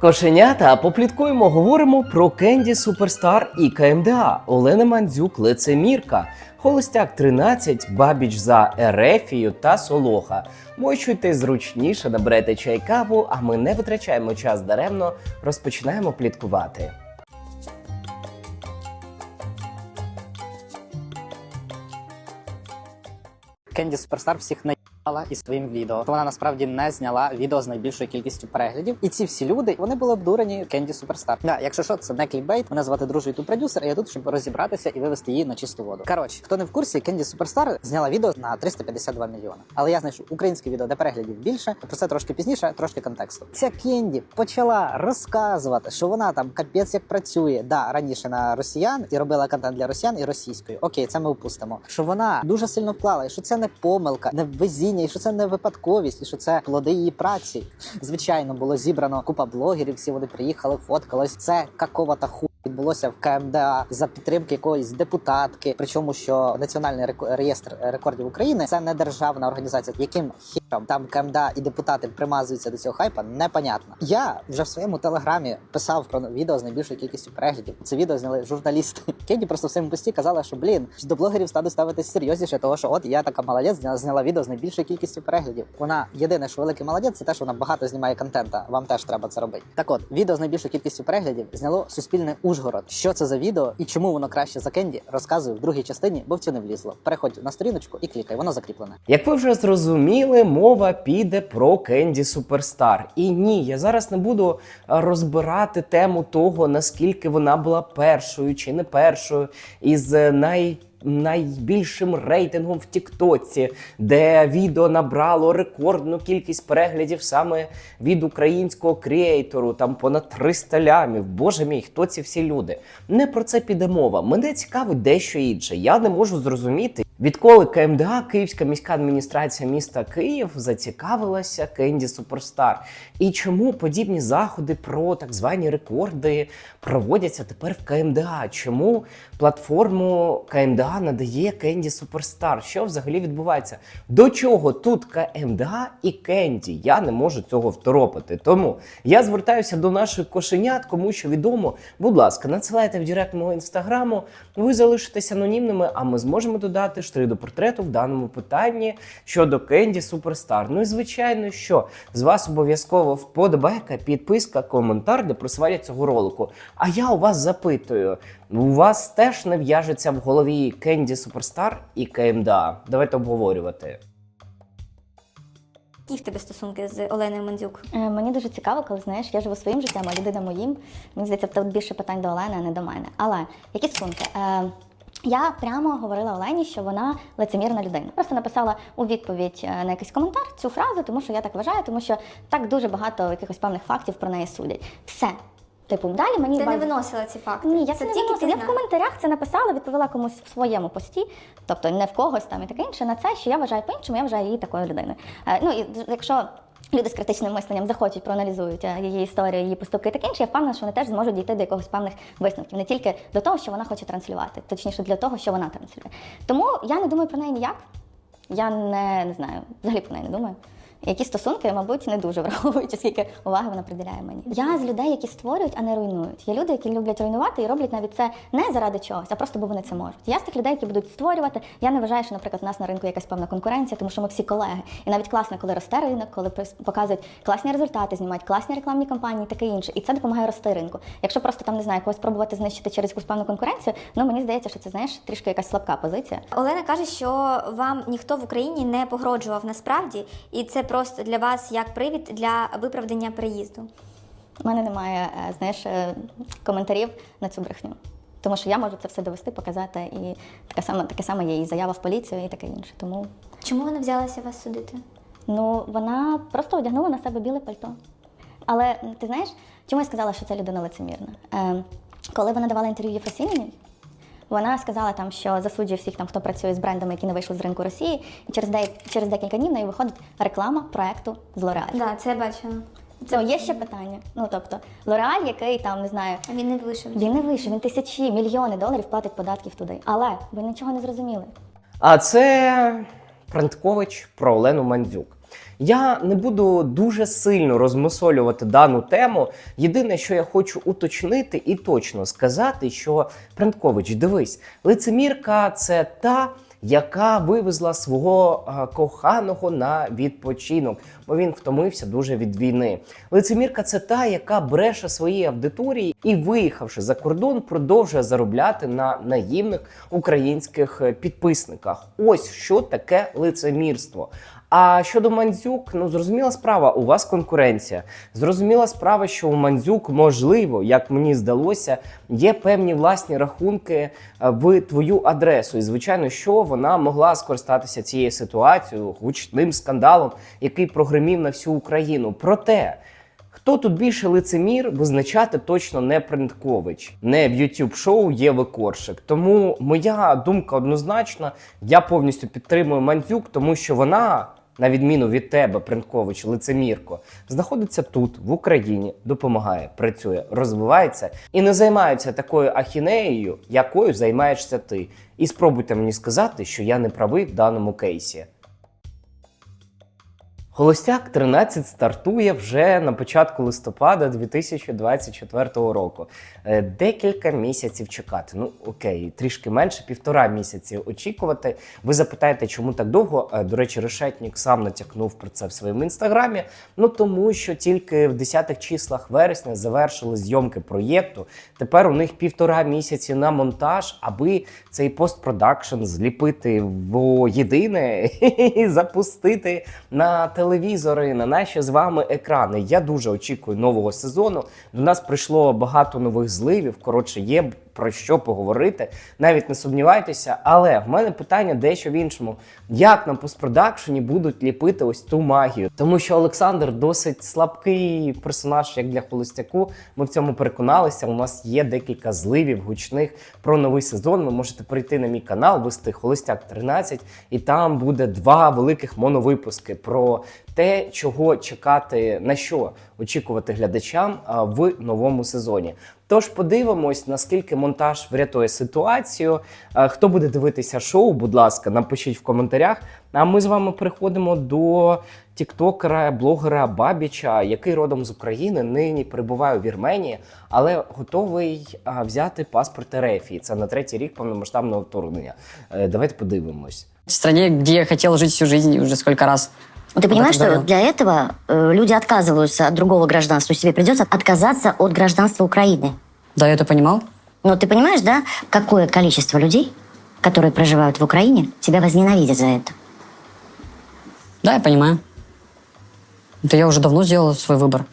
Кошенята, попліткуємо, говоримо про Кенді Суперстар і КМДА, Олена Мандзюк, лицемірка, Холостяк 13, Бабіч за Ерефію та Солоха. Мочуйте зручніше, наберете чай каву, а ми не витрачаємо час даремно, розпочинаємо пліткувати. Кенді Суперстар всіх наїбала із своїм відео. Вона насправді не зняла відео з найбільшою кількістю переглядів. І ці всі люди вони були обдурені Кенді Суперстар. Да, якщо що, це не клікбейт. Мене звати дружий тут продюсер. і Я тут, щоб розібратися і вивести її на чисту воду. Коротше, хто не в курсі, Кенді Суперстар зняла відео на 352 мільйони. Але я знайшов українське відео, де переглядів більше. Про це трошки пізніше, трошки контексту. Ця Кенді почала розказувати, що вона там капець як працює. Да, раніше на росіян і робила контент для росіян і російською. Окей, це ми упустимо. Що вона дуже сильно вклала, і що це не помилка, не везіння, і що це не випадковість, і що це плоди її праці. Звичайно, було зібрано купа блогерів. Всі вони приїхали, фоткались. Це какова-то ху. Відбулося в КМДА за підтримки якоїсь депутатки. Причому що національний реєстр рекордів України це не державна організація. Яким хіром там КМДА і депутати примазуються до цього хайпа, непонятно. Я вже в своєму телеграмі писав про відео з найбільшою кількістю переглядів. Це відео зняли журналісти. Кенді просто в своєму пості казала, що блін, до блогерів стану ставитись серйозніше, того що от я така молодець, зняла, зняла відео з найбільшою кількістю переглядів. Вона єдине, що великий молодець, це те, що вона багато знімає контента. Вам теж треба це робити. Так от, відео з найбільшою кількістю переглядів зняло суспільне Ужгород. Що це за відео і чому воно краще за Кенді, розказую в другій частині, бо в цю не влізло. Переходь на сторіночку і клікай, воно закріплене. Як ви вже зрозуміли, мова піде про Кенді Суперстар. І ні, я зараз не буду е, розбирати тему того, наскільки вона була першою чи не першою із е, най. Найбільшим рейтингом в Тіктоці, де відео набрало рекордну кількість переглядів саме від українського креатору, там понад 300 лямів. Боже мій, хто ці всі люди? Не про це піде мова. Мене цікавить дещо інше. Я не можу зрозуміти, Відколи КМДА, Київська міська адміністрація міста Київ, зацікавилася Кенді Суперстар, і чому подібні заходи про так звані рекорди проводяться тепер в КМДА? Чому платформу КМДА надає Кенді Суперстар? Що взагалі відбувається? До чого тут КМДА і Кенді? Я не можу цього второпати. Тому я звертаюся до наших кошенят, кому що відомо. Будь ласка, надсилайте в директ мого інстаграму. Ви залишитесь анонімними, а ми зможемо додати штри до портрету в даному питанні щодо Кенді Суперстар. Ну і звичайно, що з вас обов'язково вподобайка, підписка, коментар для просування цього ролику. А я у вас запитую: у вас теж не в'яжеться в голові Кенді Суперстар і КМДА? Давайте обговорювати. Які в тебе стосунки з Оленою Мандзюк? Е, Мені дуже цікаво, коли знаєш, я живу своїм життям, а людина моїм. Мені здається, тут більше питань до Олени, а не до мене. Але які стосунки? Е, я прямо говорила Олені, що вона лицемірна людина. Просто написала у відповідь е, на якийсь коментар цю фразу, тому що я так вважаю, тому що так дуже багато якихось певних фактів про неї судять. Все. Типу, далі мені Ти не виносила ці факти? ні, я це, це не тільки виносила. Я в коментарях це написала, відповіла комусь в своєму пості, тобто не в когось там і таке інше, на це, що я вважаю по-іншому, я вважаю її такою людиною. Е, ну і якщо люди з критичним мисленням захочуть, проаналізують е, її історію, її поступки і таке інше, я впевнена, що вони теж зможуть дійти до якогось певних висновків, не тільки до того, що вона хоче транслювати, точніше для того, що вона транслює. Тому я не думаю про неї ніяк. Я не, не знаю, взагалі про неї не думаю. Які стосунки, мабуть, не дуже враховуючи, скільки уваги вона приділяє мені. Я з людей, які створюють, а не руйнують. Є люди, які люблять руйнувати і роблять навіть це не заради чогось, а просто бо вони це можуть. Я з тих людей, які будуть створювати. Я не вважаю, що, наприклад, у нас на ринку якась певна конкуренція, тому що ми всі колеги. І навіть класно, коли росте ринок, коли показують класні результати, знімають класні рекламні кампанії, таке інше. І це допомагає рости ринку. Якщо просто там не знаю, когось спробувати знищити через якусь певну конкуренцію, ну мені здається, що це знаєш трішки якась слабка позиція. Олена каже, що вам ніхто в Україні не погрожував насправді, і це просто для вас як привід для виправдання переїзду. У мене немає, е, знаєш, е, коментарів на цю брехню. Тому що я можу це все довести, показати, і таке саме, таке саме є і заява в поліцію, і таке інше. Тому Чому вона взялася вас судити? ну вона просто одягнула на себе біле пальто. Але ти знаєш, чому я сказала, що це людина лицемірна? Е, коли вона давала інтерв'ю Єфросиніній, вона сказала там, що засуджує всіх там, хто працює з брендами, які не вийшли з ринку Росії, і через, де, через декілька днів в неї виходить реклама проекту з. Так, да, це я бачила. Це є ще питання. Ну тобто, L'Oreal, який там не знаю, А він не вийшов. він не вийшов, він тисячі, мільйони доларів платить податків туди. Але ви нічого не зрозуміли. А це Франкович про Олену Мандзюк. Я не буду дуже сильно розмусолювати дану тему. Єдине, що я хочу уточнити і точно сказати, що Пренткович, дивись, лицемірка це та. Яка вивезла свого а, коханого на відпочинок, бо він втомився дуже від війни. Лицемірка це та, яка бреше своїй аудиторії і, виїхавши за кордон, продовжує заробляти на наївних українських е, підписниках. Ось що таке лицемірство. А щодо Мандзюк, ну зрозуміла справа, у вас конкуренція. Зрозуміла справа, що у Мандзюк, можливо, як мені здалося, є певні власні рахунки е, в твою адресу. І звичайно, що вона могла скористатися цією ситуацією, гучним скандалом, який прогремів на всю Україну. Проте. Хто тут більше лицемір, визначати точно не Принткович, не в youtube шоу Єви Коршик. Тому моя думка однозначна. Я повністю підтримую Мандзюк, тому що вона, на відміну від тебе, Принткович, лицемірко, знаходиться тут, в Україні, допомагає, працює, розвивається і не займається такою ахінеєю, якою займаєшся ти. І спробуйте мені сказати, що я не правий в даному кейсі. Холостяк 13 стартує вже на початку листопада 2024 року. Е, Декілька місяців чекати. Ну окей, трішки менше, півтора місяці очікувати. Ви запитаєте, чому так довго? Е, До речі, Решетнік сам натякнув про це в своєму інстаграмі. Ну тому що тільки в 10-х числах вересня завершили зйомки проєкту. Тепер у них півтора місяці на монтаж, аби цей постпродакшн зліпити в єдине і запустити на телевізори, на наші з вами екрани. Я дуже очікую нового сезону. До нас прийшло багато нових зливів. Коротше, є про що поговорити. Навіть не сумнівайтеся. Але в мене питання дещо в іншому: як на постпродакшені будуть ліпити ось ту магію? Тому що Олександр досить слабкий персонаж, як для холостяку. Ми в цьому переконалися. У нас є декілька зливів гучних про новий сезон. Ви можете прийти на мій канал, вести Холостяк 13, і там буде два великих моновипуски про те, чого чекати, на що очікувати глядачам в новому сезоні. Тож подивимось, наскільки монтаж врятує ситуацію. Хто буде дивитися шоу, будь ласка, напишіть в коментарях. А ми з вами переходимо до тіктокера, блогера Бабіча, який родом з України, нині перебуває у Вірменії, але готовий взяти паспорт РФ. Це на третій рік повномасштабного вторгнення. Е, Давайте подивимось. В стране, где я хотел жить всю жизнь, уже сколько раз. Ну, Ты понимаешь, что для этого э, люди отказываются от другого гражданства, тебе придется отказаться от гражданства Украины. Да, я это понимал. Но ты понимаешь, да, какое количество людей, которые проживают в Украине, тебя возненавидят за это? Да, я понимаю. Это я уже давно сделал свой выбор.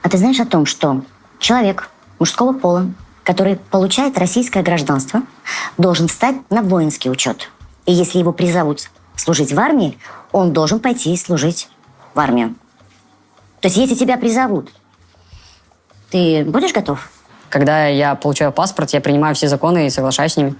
А ты знаешь о том, что человек мужского пола, который получает российское гражданство, должен встать на воинский учет. И если его призовут служить в армии, он должен пойти служить в армию. То есть если тебя призовут, ты будешь готов? Когда я получаю паспорт, я принимаю все законы и соглашаюсь с ними.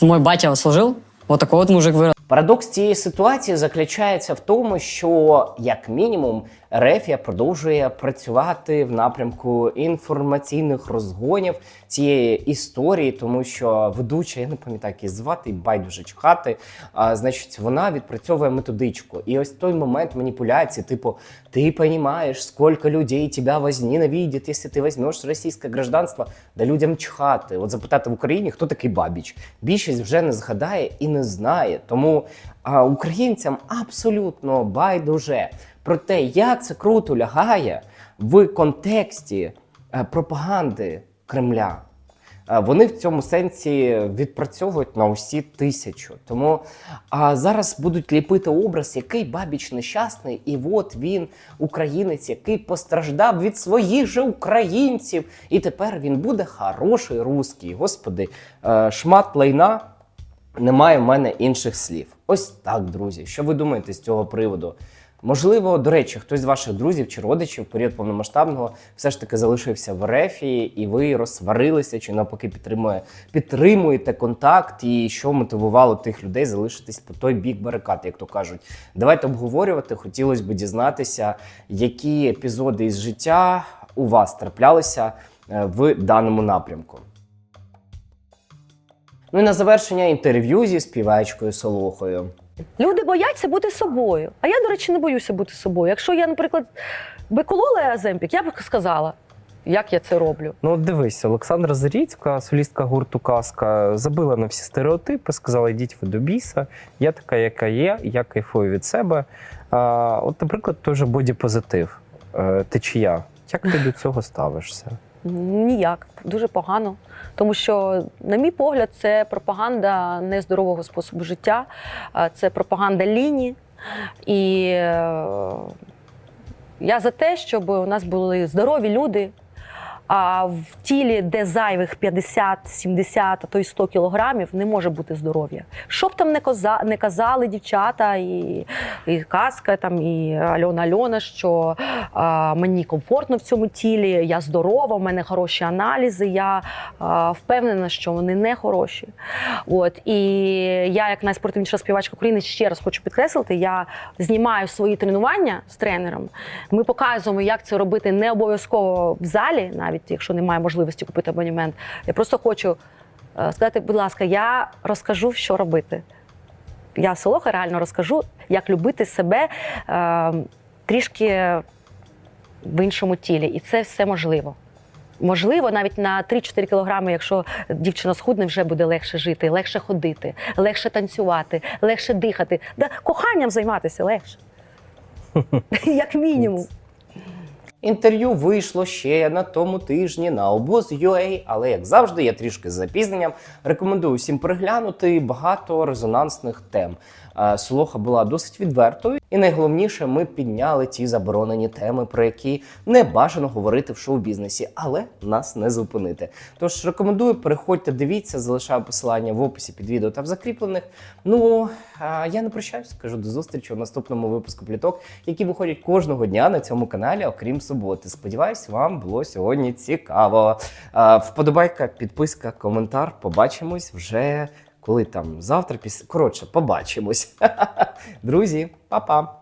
Мой батя служил, вот такой вот мужик вырос. Парадокс цієї ситуації заключається в тому, що як мінімум Рефія продовжує працювати в напрямку інформаційних розгонів цієї історії, тому що ведуча, я не пам'ятаю, як її звати, байдуже чхати. А, значить, вона відпрацьовує методичку. І ось той момент маніпуляції, типу, ти розумієш, скільки людей тебе возненавидять, якщо ти візьмеш російське гражданство, да людям чхати. От запитати в Україні, хто такий Бабіч. Більшість вже не згадає і не знає. Тому а, українцям абсолютно байдуже про те, як це круто лягає в контексті е, пропаганди Кремля. Е, Вони в цьому сенсі відпрацьовують на усі тисячу. Тому а, зараз будуть ліпити образ, який бабіч нещасний, і от він, українець, який постраждав від своїх же українців. І тепер він буде хороший русський. Господи, е, шмат лайна. Немає в мене інших слів. Ось так, друзі. Що ви думаєте з цього приводу? Можливо, до речі, хтось з ваших друзів чи родичів в період повномасштабного все ж таки залишився в Ерефії, і ви розсварилися, чи навпаки підтримує, підтримуєте контакт, і що мотивувало тих людей залишитись по той бік барикад, як то кажуть. Давайте обговорювати. Хотілося б дізнатися, які епізоди із життя у вас траплялися е, в даному напрямку. Ну і на завершення інтерв'ю зі співачкою Солохою. Люди бояться бути собою. А я, до речі, не боюся бути собою. Якщо я, наприклад, би колола Аземпік, я б сказала, як я це роблю. Ну, от дивись, Олександра Заріцька, солістка гурту Казка, забила на всі стереотипи, сказала: йдіть ви до біса, я така, яка є, я кайфую від себе. А, от, наприклад, той же бодіпозитив. Е, Течія. Як ти до цього ставишся? Ніяк, дуже погано. Тому що, на мій погляд, це пропаганда нездорового способу життя, це пропаганда ліні. І е, я за те, щоб у нас були здорові люди. А в тілі, де зайвих 50, 70, а то й 100 кілограмів, не може бути здоров'я. Що б там не, коза, не казали дівчата, і, і казка, там, і Альона Альона, що а, мені комфортно в цьому тілі, я здорова, в мене хороші аналізи, я а, впевнена, що вони не хороші. От, і я, як найспортивніша співачка України, ще раз хочу підкреслити, я знімаю свої тренування з тренером. Ми показуємо, як це робити не обов'язково в залі, навіть якщо немає можливості купити абонемент. Я просто хочу е, сказати, будь ласка, я розкажу, що робити. Я Солоха реально розкажу, як любити себе е, трішки в іншому тілі. І це все можливо. Можливо, навіть на 3-4 кілограми, якщо дівчина схудне, вже буде легше жити, легше ходити, легше танцювати, легше дихати. Да, коханням займатися легше. Як мінімум. Інтерв'ю вийшло ще на тому тижні на обоз.ua, але як завжди, я трішки з запізненням. Рекомендую всім переглянути багато резонансних тем. Е, Солоха була досить відвертою, і найголовніше, ми підняли ті заборонені теми, про які не бажано говорити в шоу-бізнесі, але нас не зупинити. Тож рекомендую, переходьте, дивіться, залишаю посилання в описі під відео та в закріплених. Ну е, я не прощаюсь, кажу до зустрічі у наступному випуску пліток, які виходять кожного дня на цьому каналі, окрім суботи. Сподіваюсь, вам було сьогодні цікаво. Е, Вподобайка, підписка, коментар. Побачимось вже коли там завтра, після коротше, побачимось. Друзі, па-па!